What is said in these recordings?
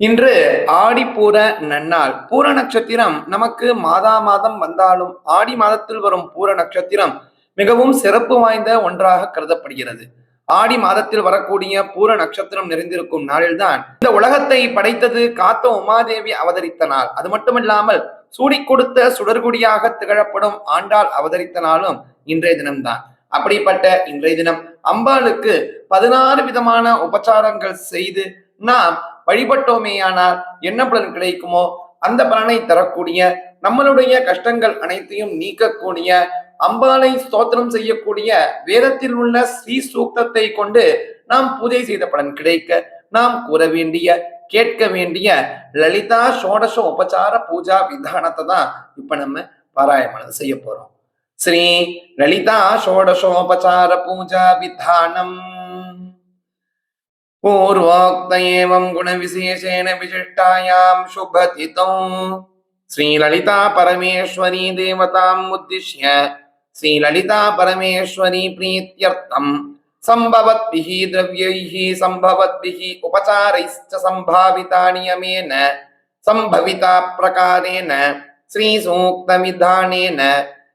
இன்று ஆடி பூர நன்னாள். பூர நட்சத்திரம் நமக்கு மாதா மாதம் வந்தாலும் ஆடி மாதத்தில் வரும் பூர நட்சத்திரம் மிகவும் சிறப்பு வாய்ந்த ஒன்றாக கருதப்படுகிறது. ஆடி மாதத்தில் வரக்கூடிய பூர நட்சத்திரம் நிறைந்திருக்கும் நாளில்தான் இந்த உலகத்தை படைத்தது காத்த உமாதேவி அவதரித்த நாள். அது மட்டுமில்லாமல் சூடி கொடுத்த சுடர்குடியாக திகழப்படும் ஆண்டாள் அவதரித்த நாளும் இன்றைய தினம்தான். அப்படிப்பட்ட இன்றைய தினம் அம்பாளுக்கு பதினாறு விதமான உபச்சாரங்கள் செய்து நாம் வழிபட்டோமேயானால் என்ன பலன் கிடைக்குமோ அந்த பலனை தரக்கூடிய நம்மளுடைய கஷ்டங்கள் அனைத்தையும் நீக்கக்கூடிய அம்பாளை ஸ்தோத்திரம் செய்யக்கூடிய வேதத்தில் உள்ள ஸ்ரீ சூக்தத்தை கொண்டு நாம் பூஜை செய்த பலன் கிடைக்க நாம் கூற வேண்டிய கேட்க வேண்டிய லலிதா சோடச உபச்சார பூஜா விதானத்தை தான் இப்ப நம்ம பாராயணம் செய்ய போறோம். ஸ்ரீ லலிதா சோடசோபசார பூஜா விதானம். पूर्वोक्त एवं गुणविशेषेण विशिष्टायां शुभतितौ श्रीललिता परमेश्वरी देवताम् उद्दिश्य श्रीललिता परमेश्वरी प्रीत्यर्थं सम्भवद्भिः द्रव्यैः सम्भवद्भिः उपचारैश्च सम्भावितानि यमेन सम्भविता प्रकारेण श्रीसूक्तविधानेन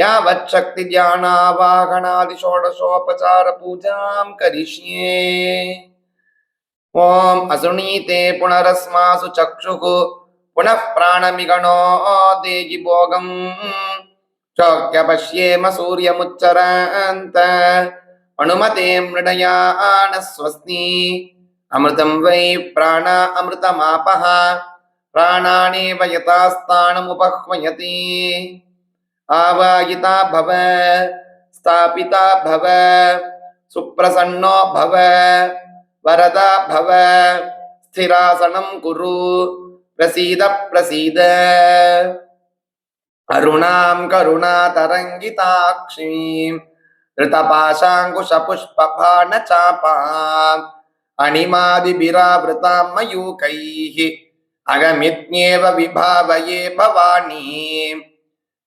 यावच्छक्तिध्यानावाहनादिषोडशोपचारपूजां करिष्ये। ॐ असृणीते पुनरस्मासु चक्षुः पुनः प्राणमिगणो देहि भोगम् चोक्य पश्येम सूर्यमुच्चरान्त अनुमते मृडया न स्वस्ति अमृतं वै प्राण अमृतमापः प्राणानेव यथास्थानमुपह्वयति आवायिता भव स्थापिता भव सुप्रसन्नो भव वरदा भव स्थिरासनं कुरु प्रसीद प्रसीद अरुणां करुणातरङ्गिताक्षीं धृतपाशाङ्कुशपुष्पबाणचापाम् अणिमादिभिरावृतां मयूकैः अगमिज्ञेव विभावये भवानीं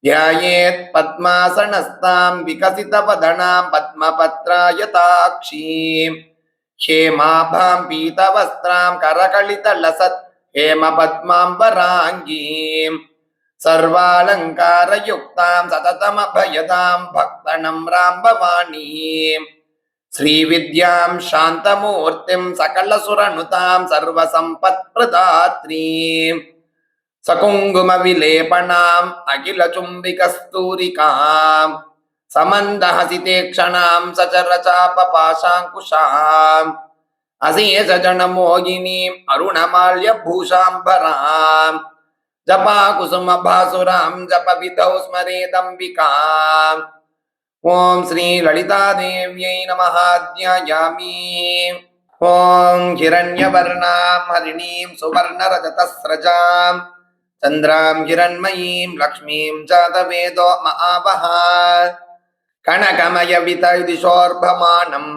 ध्यायेत् पद्मासनस्तां विकसितवदनां पद्मपत्रायताक्षीम् हेमाभां पीतवस्त्रां करकलितलसत् हेमपद्माम्बराङ्गीं सर्वालङ्कारयुक्तां सततमभयदां भक्तनम्रां भवानीं श्रीविद्यां शान्तमूर्तिं सकलसुरनुतां सर्वसम्पत्प्रदात्रीं सकुङ्कुमविलेपनाम् अखिलचुम्बिकस्तूरिकाम् समन्दहसितेक्षणां सचरचापपाशाङ्कुशाम्। अशेषजनमोगिनीम् अरुणमाल्यभूषाम्बराम् जपाकुसुमभासुरां जपविधौ स्मरेदम्बिकाम् ॐ श्रीललितादेव्यै नमः ध्यायामि ॐ हिरण्यवर्णां हरिणीं सुवर्णरजतस्रजाम्। चन्द्रां हिरण्मयीं लक्ष्मीं जातवेदो महावः कनकमयवितदिशोर्भमानम्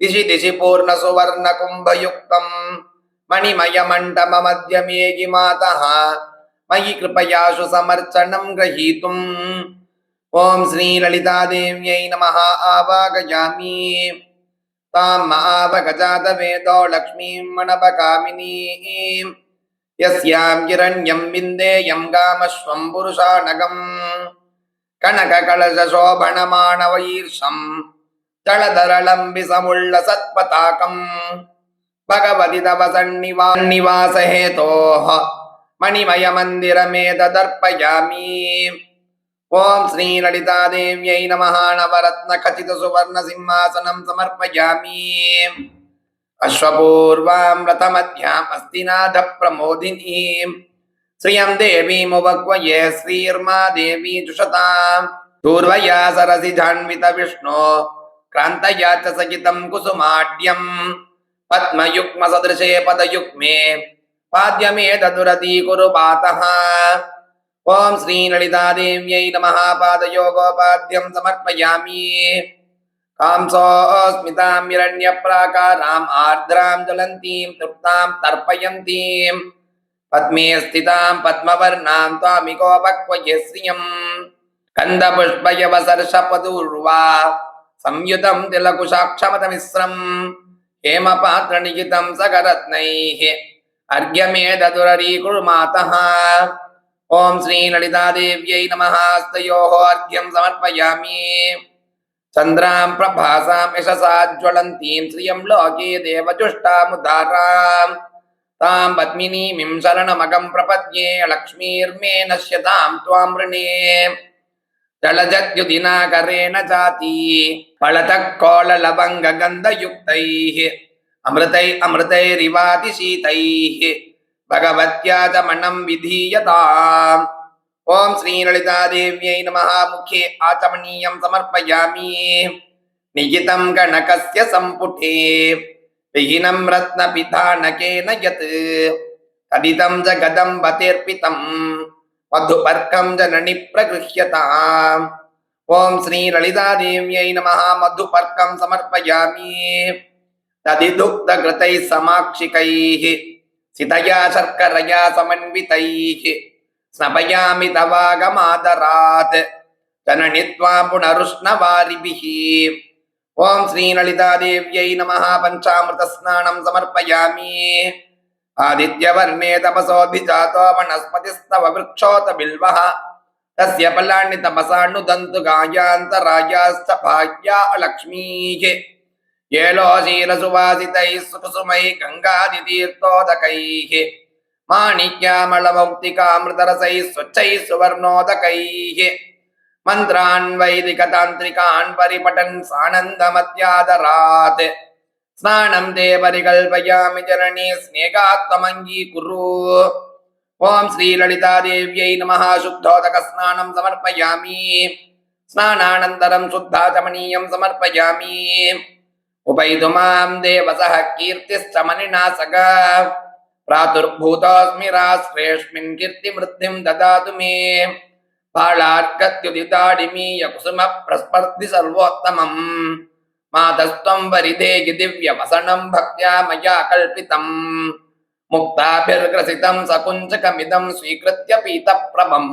दिशि दिशि पूर्णसुवर्णकुम्भयुक्तम् मणिमयमण्डपमध्यमेघि मातः मयि कृपयाशु समर्चनं ग्रहीतुम् ॐ श्रीललितादेव्यै नमः आवागयामि तां महावगजातवेदो लक्ष्मीं मणपकामिनीम् यस्यां हिरण्यं विन्देयं गामश्वं கனககலசோபணமானவீர்ஷம் தளதரளம்பி சமுள்ள சத்பதாகம். பகவதி தவ சந்நிவாசஹேதோஹ மணிமயமந்திரமேதர்ப்பயாமி ஓம் ஸ்ரீ லலிதாதேவியை நமஹ நவரத்ன கதித சுவர்ண சிம்மாசனம் சமர்ப்பயாமி. அஸ்வபூர்வாம் ரதமத்யாம் அஸ்திநாத பிரமோதினீம் श्रियं देवीमुपक्वये श्रीर्मा देवी जुषताम् दूर्वया सरसि जान्वितविष्णो क्रान्तया च सहितं कुसुमाढ्यम् पद्मयुग्मसदृशे पदयुग्मे पाद्यमे ददुरतीकुरु पातः ॐ श्रीललितादेव्यै नमः पादयोगोपाद्यं समर्पयामि कांसोऽस्मितां हिरण्यप्राकाराम् आर्द्रां ज्वलन्तीं तृप्तां तर्पयन्तीं పద్మే స్థితాం పద్మవర్ణాం త్వామికోపక్వయశ్రియం కందపుష్పయవసర్షపదూర్వా. సంయుతం తిలకుశాక్షమత మిశ్రం హేమ పాత్ర నిజితం సగరత్నై. అర్ఘ్యమేదదురీకుర్మాత ఓం శ్రీ లలితాదేవ్యై నమస్తయో అర్ఘ్యం సమర్పయామి. చంద్రాం ప్రభాసాం యశసాజ్వలంతీం శ్రియం లోకే దేవజుష్టాముదారాం तां पद्मिनीमिं शरणमगं प्रपद्ये, लक्ष्मीर्मे नश्यतां त्वां वृणे। जलजद्युदिनाकरेण जाती अमृतै अमृतैरिवातिशीतैः भगवत्या च विधीयताम् ॐ श्रीललितादेव्यै नमः, मुखे समर्पयामि। गणकस्य सम्पुटे। விஹினம் ரத்ன பிதா நகேன யத் கதிதம் ஜ கதம் பதேர்பிதம் மதுபர்க்கம் ஜனனி பிரகிருஹ்யதாம் ஓம் ஸ்ரீ லலிதா தேவியை நம மதுபர்க்கம் சமர்ப்பயாமி ததிதுக்த கிருத்தை சமாட்சிகைः சிதையா சர்க்கரையா சமன்விதைः ஸ்னபயாமி தவாகமாதராத் ஜனனித்வா புனருஷ்ணவாரிபிஹி ఓం శ్రీ లలితాదేవ్యై నమ. పంచామృత స్నానం సమర్పయామి. ఆదిత్యవర్ణే తపసోభిజాతో వనస్పతిస్తవ వృక్షోత బిల్వ. తస్య ఫలాన్ని తపసానుదంతు గాయాంతరాజాశ్చ భాగ్యా లక్ష్మీః. ఏలోశీలసువాసితై సుకుసుమై గంగాదితీర్థోదకైః మాణిక్యామళమౌక్తికామృతరసైः స్వచ్ఛైः సువర్ణోదకైః. सुवर्णोदकैः मन्त्रान् वैदिकतान्त्रिकान् परिपठन् सानन्दमत्यादरात् स्नानं ते परिकल्पयामि जननी स्नेहात्ममङ्गीकुरु ॐ श्रीललितादेव्यै नमः शुद्धोदकस्नानं समर्पयामि स्नानानन्तरं शुद्धाचमनीयं समर्पयामि उपैतु मां देवसः कीर्तिश्च मणिना सग प्रादुर्भूतोऽस्मि राष्ट्रेऽस्मिन् कीर्तिवृद्धिं ददातु मे పాళార్కత్యుదితాడిమీయ కుసుమ ప్రస్పర్ధి సర్వోత్తమం మాతస్త్వం వరిదేయి దివ్యవసనం భక్త్యా మయా కల్పితం ముక్తాభిర్గ్రసితం సకుంచకమిదం స్వీకృత్య పీతప్రభం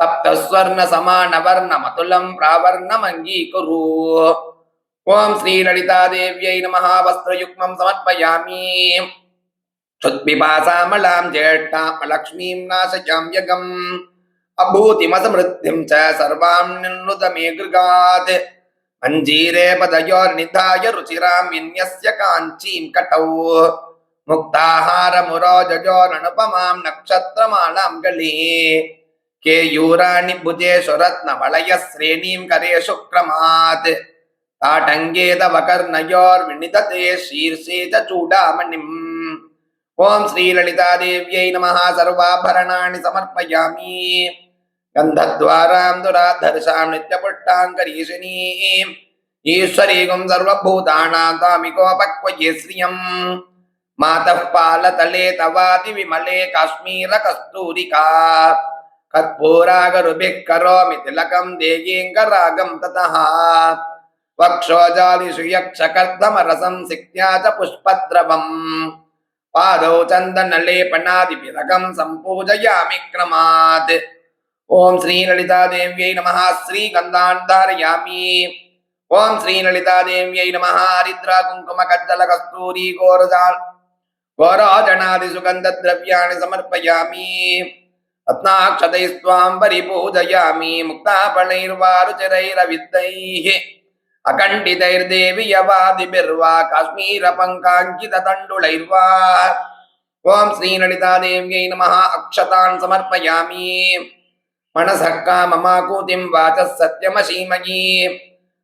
తప్తస్వర్ణ సమానవర్ణమతులం ప్రావర్ణమంగీకురు ఓం శ్రీలలితాదేవ్యై నమ వస్త్రయుగ్మం సమర్పయామి క్షుద్భిపాసామలాం జ్యేష్ఠామలక్ష్మీం నాశయాం యగం अभूतिमसमृद्धिं च सर्वां निन्नुत मे गृगात् मञ्जीरे पदयोर्निधाय रुचिरां विन्यस्य काञ्चीं कटौ मुक्ताहारमुरोजजोरनुपमां नक्षत्रमालां गले केयूराणि भुजेषु रत्नवलयः श्रेणीं करेषु क्रमात् ताटङ्गे तव कर्णयोर्विनिदते शीर्षे च चूडामणिम् ॐ श्रीललितादेव्यै नमः सर्वाभरणानि समर्पयामि गन्धद्वारां दुराधर्षां नित्यपुष्टाङ्करीशिनीम् ईश्वरीगुं सर्वभूतानां तामिकोपक्वये श्रियम् मातः पालतले तवातिविमले काश्मीरकस्तूरिका कर्पूरागरुभिः करोमि तिलकं देयीङ्गरागं ततः वक्षोजालिषु यक्षकर्दमरसं सिक्त्या च पुष्पद्रवम् पादौ चन्दनलेपनादिभिरकं सम्पूजयामि क्रमात् ஓம் ஸ்ரீ லலிதா தேவியை நம ஸ்ரீ கந்தாந்தாரயாமி ஓம் ஸ்ரீ லலிதா தேவியை நம ஹரித்ரா குங்கும கத்தல கஸ்தூரி கோரதால் கோராஜனாதி சுகந்த திரவியாணி சமர்ப்பயாமி. ரத்னாட்சதை ஸ்வாம் பரிபூஜயாமி முக்தாபணைர்வாருச்சரைரவித்தைः அகண்டிதைர்தேவியவாதிபிர்வா. காஷ்மீர பங்காங்கித தண்டுளைர்வா ஓம் ஸ்ரீ லலிதா தேவியை நம அக்ஷதான் சமர்ப்பயாமி. మనసర్కామమాకూతిం వాచ సత్యమశీమయీ.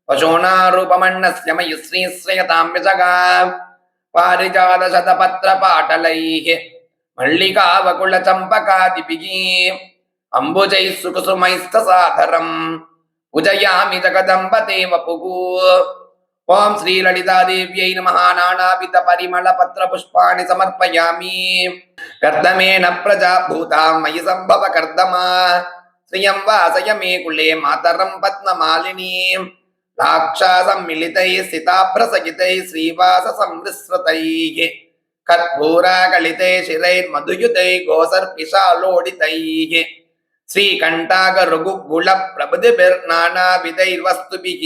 పశూనారూపమన్నస్యమయి శ్రీశ్రయతామ్యసగా పారిజాతశతపత్రపాటలైః. మల్లికావకుళచంపకాదిభిः. అంబుజైः సుకుసుమైస్తసాధరం పూజయామి జగదంబ తే వపుగు ఓం శ్రీలలితాదేవ్యై నమ. నానావిత పరిమళ పత్ర పుష్పాన్ని సమర్పయామి. కర్దమేన ప్రజాభూతా మయి సంభవ కర్దమా श्रियं वासयमेकुले मातरं पद्ममालिनीं लाक्षासम्मिलितैः सिताभ्रसहितैः श्रीवाससंविस्रतैः कर्पूराकलितैः शिरैर्मधुयुतैः गोसर्पिशालोडितैः श्रीकण्ठाकरघुगुलप्रभृतिभिर्नानाविधैर्वस्तुभिः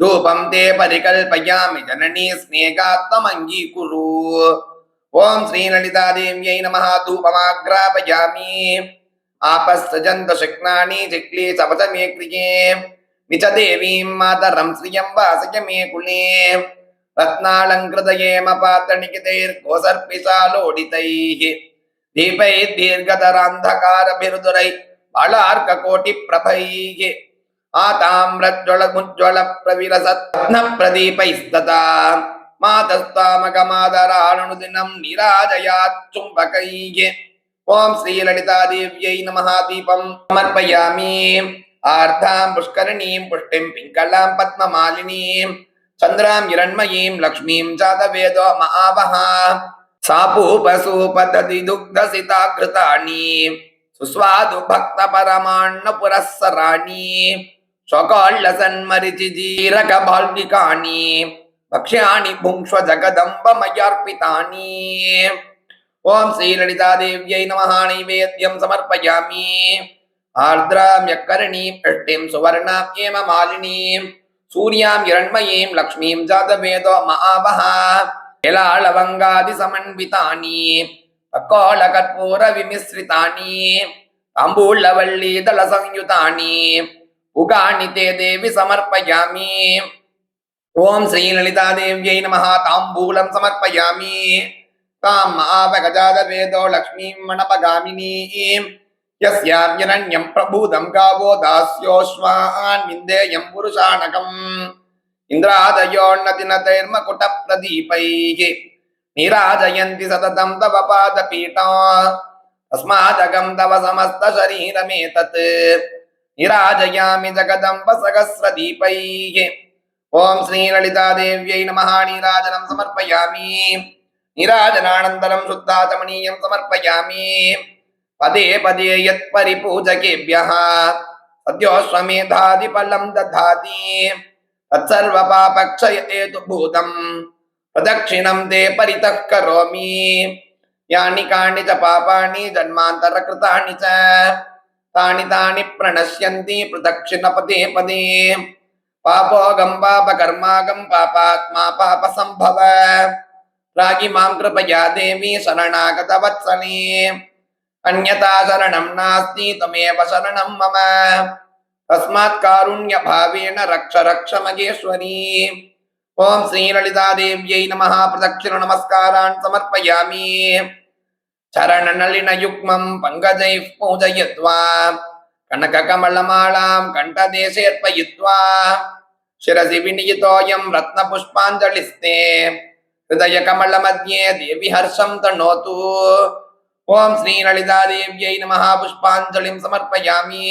धूपं ते परिकल्पयामि जननी स्नेहात्ममङ्गीकुरु ॐ श्रीललितादेव्यै नमः धूपमाग्रापयामि आपस्तजन्त शक्नानि चिक्ले सपत मे क्रिये निच देवीं मातरं श्रियं वासय मे कुले रत्नालङ्कृतयेमपातनिकितैर्गोसर्पिशालोडितैः दीपैः दीर्घतरान्धकारभिरुदुरै बलार्ककोटिप्रभैः आताम्रज्ज्वलमुज्ज्वलप्रविलसत्नप्रदीपैस्तता मातस्तामकमादरानुदिनं निराजयाच्चुम्बकैः ஓம் ஸ்ரீ லலிதா தேவியை நமஹா தீபம் சமர்ப்பயாமி. ஆர்தாம் புஷ்கரணிம் புஷ்டிம் பிங்களாம் பத்மமாலினீம். சந்திராம் இரண்மயீம் லக்ஷ்மீம் ஜாதவேதோ மகாபஹா சாபூபசூபததி துக்தசிதா கிருதாணி சுஸ்வாது பக்த பரமாண்ண புரஸ்ஸராணி. ஸ்வகால்ல சன்மரிச்சி ஜீரக பால்விகாணி பக்ஷ்யாணி புங்ஷ்வ ஜகதம்ப மயார்பிதானி ஓம் ஸ்ரீலலிதாதேவியை நம நைவேத்தியம் சமர்ப்பயாமி. ஆர்திராம் யக்கரணீம் ஷஷ்டிம் சுவர்ணாம் ஏம மாலினீம். சூர்யாம் இரண்மயீம் லக்ஷ்மீம் ஜாதவேதோ மகாபஹா. எலாளவங்காதி சமன்விதானி. தக்கோல கற்பூர விமிஸ்ரிதானி. அம்பூலவல்லி தல சம்யுதானி உகாணி தே தேவி சமர்ப்பயாமி. ஓம் ஸ்ரீலலிதா தேவியை நமஹா தாம்பூலம் சமர்ப்பயாமி. தாம் ஆவகஜாதவேதோ லக்ஷ்மீம் மணபகாமினீம் யஸ்யார்யரண்யம் பிரபூதம் காவோ தாஸ்யோஸ்வான் விந்தேயம் புருஷானகம் இந்திராதயோன்னதினதைர்மகுட பிரதீபைகி நீராஜயந்தி சததம் தவ பாதபீட்டா தஸ்மாதகம் தவ சமஸ்த சரீரமேதத் நிராஜயாமி ஜகதம்ப சகசிரதீபைகி ஓம் ஸ்ரீ லலிதா தேவியை நமஹா நீராஜனம் சமர்ப்பயாமி நீராஜனானந்தரம் சுத்தாதமனீயம் சமர்ப்பயாமி பதே பதே யத் பரிபூஜகேபியः सद्योश्वमेधादिफलं दधाति तत्सर्वपापक्षय एतु भूतं प्रदक्षिणं ते परितः करोमि यानि कानि च पापानि जन्मान्तरकृतानि च तानि तानि प्रणश्यन्ति प्रदक्षिणपदे पदे पापोऽगं पापकर्मागं पापात्मा पापसम्भव ராகி மாம் கிருபயா தேவி சரணாகத வத்சனே அந்யதா சரணம் நாஸ்தி தமேவ சரணம் மம தஸ்மாத் காருண்ய பாவேன ரக்ஷ ரக்ஷ மகேஸ்வரி ஓம் ஸ்ரீலலிதா தேவியை நம பிரதட்சிண நமஸ்காரான் சமர்ப்பயாமி சரணநளினயுக்மம் பங்கஜை பூஜயித்வா कनककमलमालां कण्ठदेशेऽर्पयित्वा शिरसि विनियुतोऽयं रत्नपुष्पाञ्जलिस्ते। हृदयकमलमध्ये देविहर्षं तणोतु ॐ श्रीललितादेव्यै नमः पुष्पाञ्जलिं समर्पयामि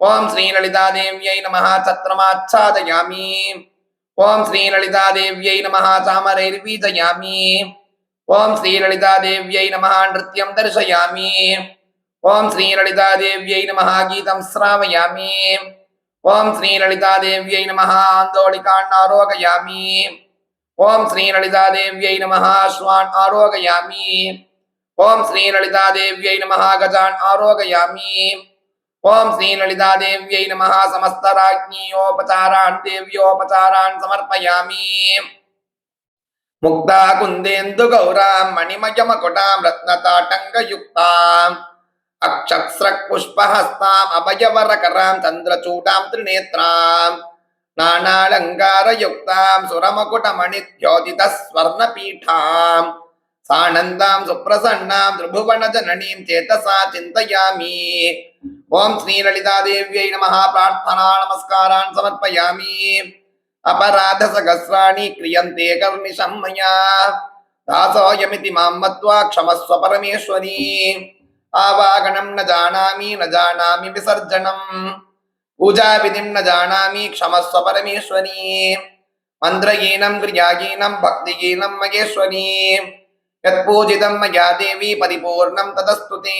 ॐ श्रीललितादेव्यै नमः छत्रमाच्छादयामि ॐ श्रीललितादेव्यै नमः चामरैर्वीजयामि ॐ श्रीललितादेव्यै नमः नृत्यं दर्शयामि ॐ श्रीललितादेव्यै नमः गीतं श्रावयामि ॐ श्रीललितादेव्यै नमः आन्दोलिकान् आरोगयामि ఓం శ్రీ లలితాదేవ్యై నమ. శ్వాన్ ఆరోగయామి. ఓం శ్రీ లలితాదేవ్యై నమ. గజాన్ ఆరోగయామి. ఓం శ్రీ లలితాదేవ్యై నమ సమస్తరాజ్ఞీయోపచారాన్ దేవ్యోపచారాన్ సమర్పయామి. ముక్తా కుందేందు గౌరాం మణిమయమకుటాం రత్నతాటంగయుక్తాం. అక్షస్రక్ పుష్పహస్తాం అభయవరకరాం చంద్రచూటాం త్రినేత్రాం. నానాలంకారయుక్తాం సురమకుటమణిద్యోతిత స్వర్ణపీఠాం సానందాం సుప్రసన్నాం త్రిభువన జననీం చేతసా చింతయామి ఓం శ్రీలలితాదేవ్యై నమ ప్రార్థనా నమస్కారాన్ సమర్పయామి అపరాధ సహస్రాణి క్రియంతే కర్మిషం మయా దాసోయమితి మాం మత్వా క్షమస్వ పరమేశ్వరీ ఆవాగణం న జానామి న జానామి విసర్జనం பூஜாவிதிம் ந ஜானாமி க்ஷமஸ்வ பரமேஸ்வரி மந்திரகீனம் கிரியாகீனம் பக்திகீனம் மகேஸ்வரி யத் பூஜிதம் மயா தேவி பரிபூர்ணம் ததஸ்துதே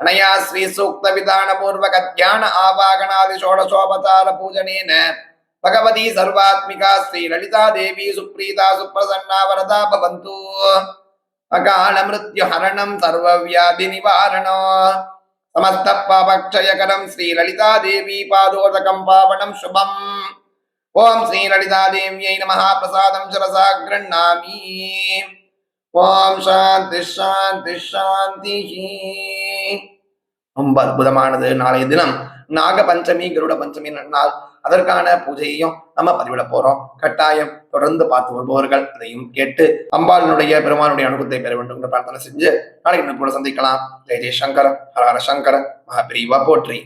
அனயா ஸ்ரீ சூக்த விதான பூர்வக தியான ஆவாகனாதி ஷோடசோபதார பூஜனேன பகவதி சர்வாத்மிகா ஸ்ரீ லலிதா தேவி சுப்ரீதா சுப்பிரசன்னா வரதா பவந்து அகால மிருத்யு ஹரணம் சர்வவியாதி நிவாரணம் समस्तपापक्षयकरं श्रीललितादेवी पादोदकं पावनं शुभम् ॐ श्रीललितादेव्यै नमः प्रसादं शिरसा गृह्णामि ॐ शान्तिः शान्तिः शान्तिः ரொம்ப அற்புதமானது நாளைய தினம் நாக பஞ்சமி கருட பஞ்சமி நாள் அதற்கான பூஜையையும் நம்ம பதிவிட போறோம். கட்டாயம் தொடர்ந்து பார்த்து வருபவர்கள் அதையும் கேட்டு அம்பாளினுடைய பெருமானுடைய அனுகத்தை பெற வேண்டும் என்று பிரார்த்தனை செஞ்சு நாளைக்கு கூட சந்திக்கலாம். ஜெய் ஜெய் சங்கர ஹரஹர சங்கர மகாபிரிவா போற்றி.